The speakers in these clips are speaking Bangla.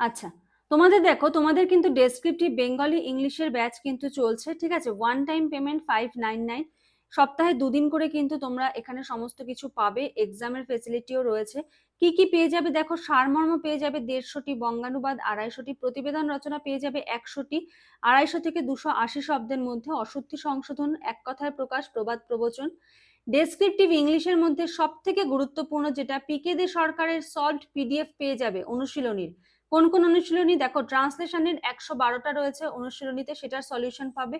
আচ্ছা তোমাদের দেখো, তোমাদের কিন্তু ডেসক্রিপটিভ বেঙ্গলি ইংলিশের ব্যাচ কিন্তু চলছে, ঠিক আছে? One time payment five nine nine সপ্তাহে দুদিন করে কিন্তু তোমরা এখানে সমস্ত কিছু পাবে এক্সামের ফেসিলিটিও রয়েছে। কি কি পেয়ে যাবে দেখো, সারমর্ম পেয়ে যাবে দেড়শোটি, বঙ্গানুবাদ আড়াইশোটি, প্রতিবেদন রচনা পেয়ে যাবে একশোটি, আড়াইশো থেকে দুশো আশি শব্দের মধ্যে অশুদ্ধি সংশোধন, এক কথায় প্রকাশ, প্রবাদ, প্রবচন। ডেসক্রিপটিভ ইংলিশের মধ্যে সব থেকে গুরুত্বপূর্ণ যেটা পিকে দে সরকারের সল্ট পিডিএফ পেয়ে যাবে অনুশীলনীর। কোন কোন অনুশীলনী? দেখো, ট্রান্সলেশনের একশো বারোটা রয়েছে, অনুশীলনীতে সেটার সলিউশন পাবে।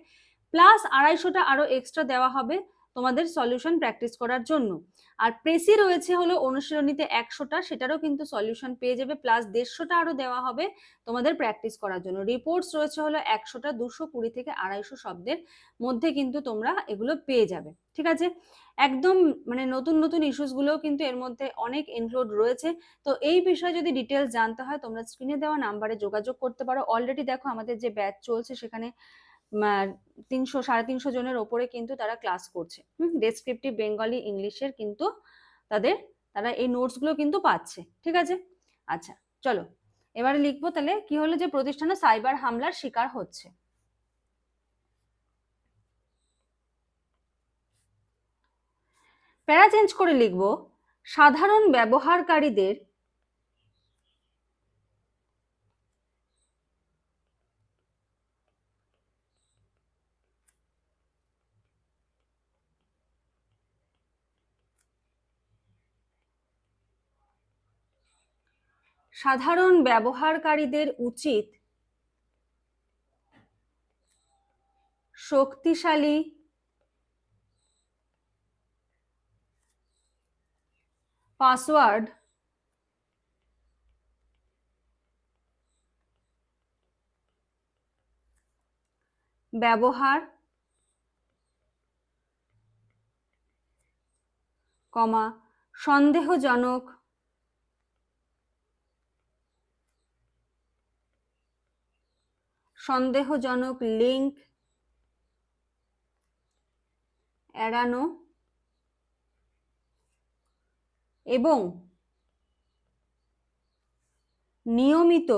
প্লাস আড়াইশোটা আরও এক্সট্রা দেওয়া হবে তোমাদের সলিউশন প্র্যাকটিস করার জন্য। আর প্রেসি রয়েছে হলো অনুশীলনীতে একশোটা, সেটারও কিন্তু সলিউশন পেয়ে যাবে। প্লাস দেড়শোটা আরও দেওয়া হবে তোমাদের প্র্যাকটিস করার জন্য। রিপোর্টস রয়েছে হলো একশোটা, দুশো কুড়ি থেকে আড়াইশো শব্দের মধ্যে কিন্তু তোমরা এগুলো পেয়ে যাবে। ঠিক আছে? একদম মানে নতুন নতুন ইস্যুসগুলোও কিন্তু এর মধ্যে অনেক ইনক্লুড রয়েছে। তো এই বিষয়ে যদি ডিটেলস জানতে হয়, তোমরা স্ক্রিনে দেওয়া নাম্বারে যোগাযোগ করতে পারো। অলরেডি দেখো আমাদের যে ব্যাচ চলছে, সেখানে তিনশো, সাড়ে তিনশো জনের ওপরে কিন্তু তারা ক্লাস করছে। হুম ডেসক্রিপটিভ বেঙ্গলি ইংলিশের কিন্তু তাদের, তারা এই নোটসগুলো কিন্তু পাচ্ছে। ঠিক আছে? আচ্ছা চলো। এবারে লিখব তাহলে কি হলো যে, প্রতিষ্ঠানে সাইবার হামলার শিকার হচ্ছে। প্যারা চেঞ্জ করে লিখব সাধারণ ব্যবহারকারীদের সাধারণ ব্যবহারকারীদের উচিত শক্তিশালী পাসওয়ার্ড ব্যবহার কমা সন্দেহজনক সন্দেহজনক লিঙ্ক এড়ানো এবং নিয়মিত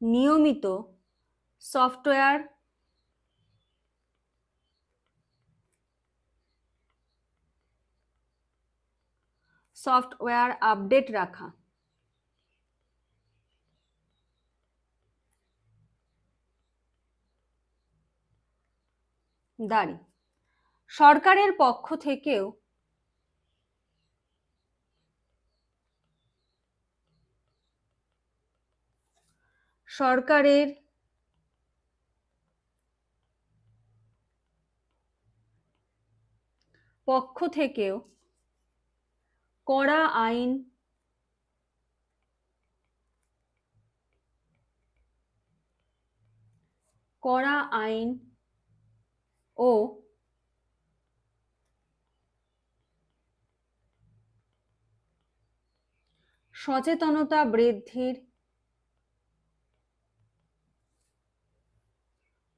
নিয়মিত সফটওয়্যার সফটওয়্যার আপডেট রাখা। দাঁড়ি। সরকারের পক্ষ থেকেও সরকারের পক্ষ থেকেও কড়া আইন কড়া আইন ও সচেতনতা বৃদ্ধির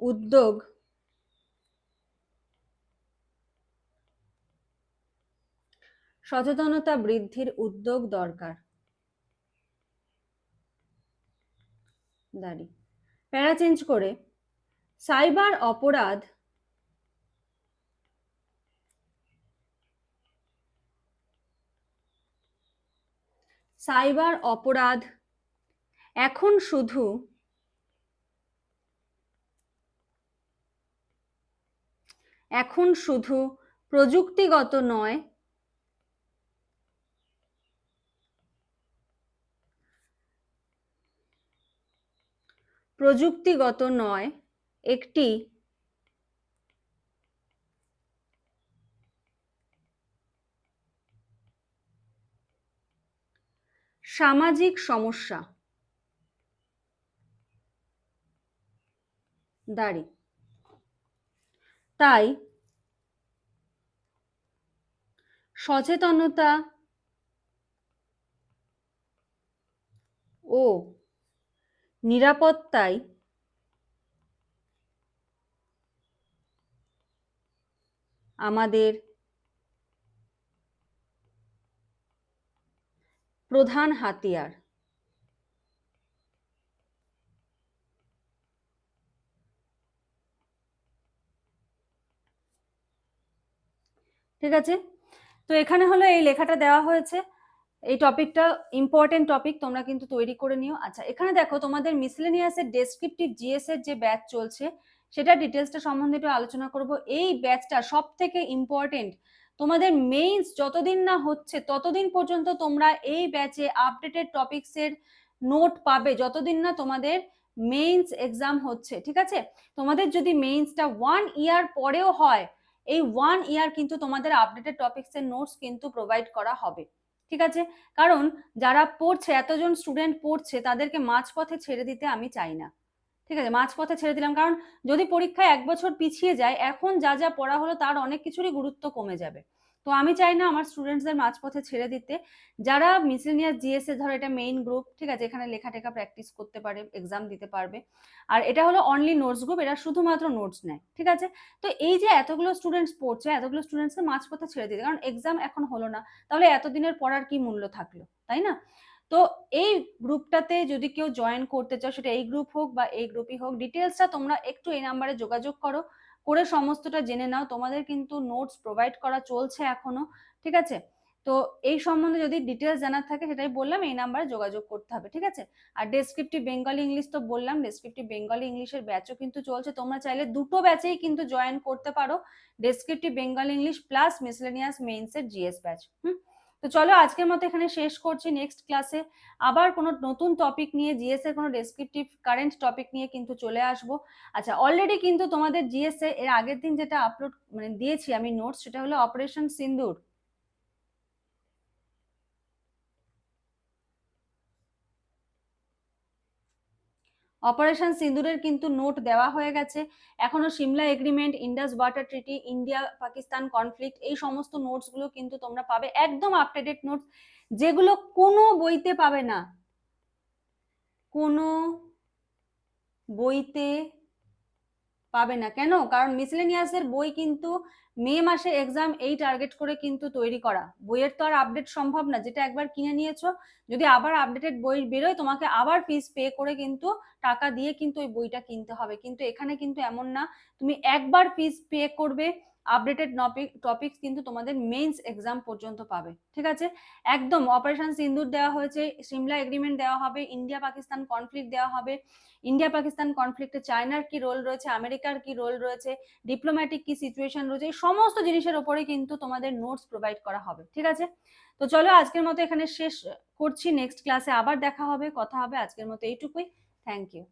উদ্যোগ সচেতনতা বৃদ্ধির উদ্যোগ দরকার। দাঁড়ি। প্যারা চেঞ্জ করে সাইবার অপরাধ সাইবার অপরাধ। এখন শুধু এখন শুধু প্রযুক্তিগত নয় প্রযুক্তিগত নয় একটি সামাজিক সমস্যা। দাঁড়ি। তাই সচেতনতা ও নিরাপত্তায় আমাদের প্রধান হাতিয়ার। ঠিক আছে? তো এখানে হলো এই লেখাটা দেওয়া হয়েছে। এই টপিকটা ইম্পর্টেন্ট টপিক তোমরা কিন্তু তৈরি করে নিও। আচ্ছা এখানে দেখো, তোমাদের মিসলেনিয়াসের ডেসক্রিপটিভ জিএস এর যে ব্যাচ চলছে, সেটা ডিটেলসটা সম্বন্ধে একটু আলোচনা করব। এই ব্যাচটা সব থেকে ইম্পর্টেন্ট তোমাদের মেইনস যতদিন না হচ্ছে, ততদিন পর্যন্ত তোমরা এই ব্যাচে আপডেটেড টপিকসের নোট পাবে যতদিন না তোমাদের মেইনস এক্সাম হচ্ছে, ঠিক আছে? তোমাদের যদি মেইনসটা ওয়ান ইয়ার পরেও হয়, এই ওয়ান ইয়ার কিন্তু তোমাদের আপডেটেড টপিকসের নোটস কিন্তু প্রোভাইড করা হবে, ঠিক আছে? কারণ যারা পড়ছে, এতজন স্টুডেন্ট পড়ছে, তাদেরকে মাঝপথে ছেড়ে দিতে আমি চাই না। ঠিক আছে, মাঝপথে ছেড়ে দিলাম। কারণ যদি পরীক্ষায় এক বছর পিছিয়ে যায়, এখন যা যা পড়া হলো তার অনেক কিছুরই গুরুত্ব কমে যাবে। তো আমি চাই না আমার স্টুডেন্টসদের মাঝপথে ছেড়ে দিতে। যারা মিসেলিনিয়াস জিএসএ ধরো এটা মেইন গ্রুপ ঠিক আছে, এখানে লেখা টেখা প্র্যাকটিস করতে পারে এক্সাম দিতে পারবে। আর এটা হলো অনলি নোটস গ্রুপ এরা শুধুমাত্র নোটস নেয়, ঠিক আছে? তো এই যে এতগুলো স্টুডেন্টস পড়ছে, এতগুলো স্টুডেন্টসকে মাঝপথে ছেড়ে দিতে, কারণ এক্সাম এখন হলো না, তাহলে এতদিনের পড়ার কি মূল্য থাকল, তাই না? তো এই গ্রুপটাতে যদি কেউ জয়েন করতে চাও, সেটা এই গ্রুপ হোক বা এই গ্রুপই হোক ডিটেলসটা তোমরা একটু এই নাম্বারে যোগাযোগ করো। করে সমস্তটা জেনে নাও। তোমাদের কিন্তু নোটস প্রোভাইড করা চলছে এখনও, ঠিক আছে? তো এই সম্বন্ধে যদি ডিটেলস জানার থাকে, সেটাই বললাম, এই নাম্বারে যোগাযোগ করতে হবে, ঠিক আছে? আর ডেসক্রিপটিভ বেঙ্গলি ইংলিশ তো বললাম ডেসক্রিপটিভ বেঙ্গলি ইংলিশের ব্যাচও কিন্তু চলছে। তোমরা চাইলে দুটো ব্যাচেই কিন্তু জয়েন করতে পারো। Descriptive Bengali English plus miscellaneous মেইনসের GS batch হুম? তো চলো আজকের মতো এখানে শেষ করছি নেক্সট ক্লাসে আবার কোনো নতুন টপিক নিয়ে জিএস এর কোনো ডেসক্রিপটিভ কারেন্ট টপিক নিয়ে কিন্তু চলে আসব। আচ্ছা অলরেডি কিন্তু তোমাদের জিএস এর আগের দিন যেটা আপলোড মানে দিয়েছি আমি নোটস সেটা হলো অপারেশন সিন্দুর অপারেশন সিন্দুরের কিন্তু নোট দেওয়া হয়ে গেছে। এখনও Simla agreement, Indus water treaty, India Pakistan conflict, এই সমস্ত নোটসগুলো কিন্তু তোমরা পাবে। একদম আপডেটেড নোটস, যেগুলো কোনো বইতে পাবে না। কোনো বইতে পাবে না। কেন? কারণ মিসলেনিয়াসের বই কিন্তু মে মাসে এক্সাম এই টার্গেট করে কিন্তু তৈরি করা। বইয়ের তো আর আপডেট সম্ভব না, যেটা একবার কিনে নিয়েছো, যদি আবার আপডেটেড বই বেরোয়, তোমাকে আবার ফিস পে করে কিন্তু টাকা দিয়ে কিন্তু ওই বইটা কিনতে হবে। কিন্তু এখানে কিন্তু এমন না, তুমি একবার ফিস পে করবে আপডেটেড টপিকস কিন্তু তোমাদের মেইনস এক্সাম পর্যন্ত পাবে, ঠিক আছে? একদম অপারেশন সিন্দুর দেওয়া হয়েছে, সিমলা এগ্রিমেন্ট দেওয়া হবে ইন্ডিয়া পাকিস্তান কনফ্লিক্ট দেওয়া হবে ইন্ডিয়া পাকিস্তান কনফ্লিক্টে চায়নার কি রোল রয়েছে আমেরিকার কি রোল রয়েছে ডিপ্লোম্যাটিক কি সিচুয়েশন রয়েছে, এই সমস্ত জিনিসের ওপরে কিন্তু তোমাদের নোটস প্রোভাইড করা হবে, ঠিক আছে? তো চলো আজকের মতো এখানে শেষ করছি নেক্সট ক্লাসে আবার দেখা হবে, কথা হবে, আজকের মতো এইটুকুই থ্যাংক ইউ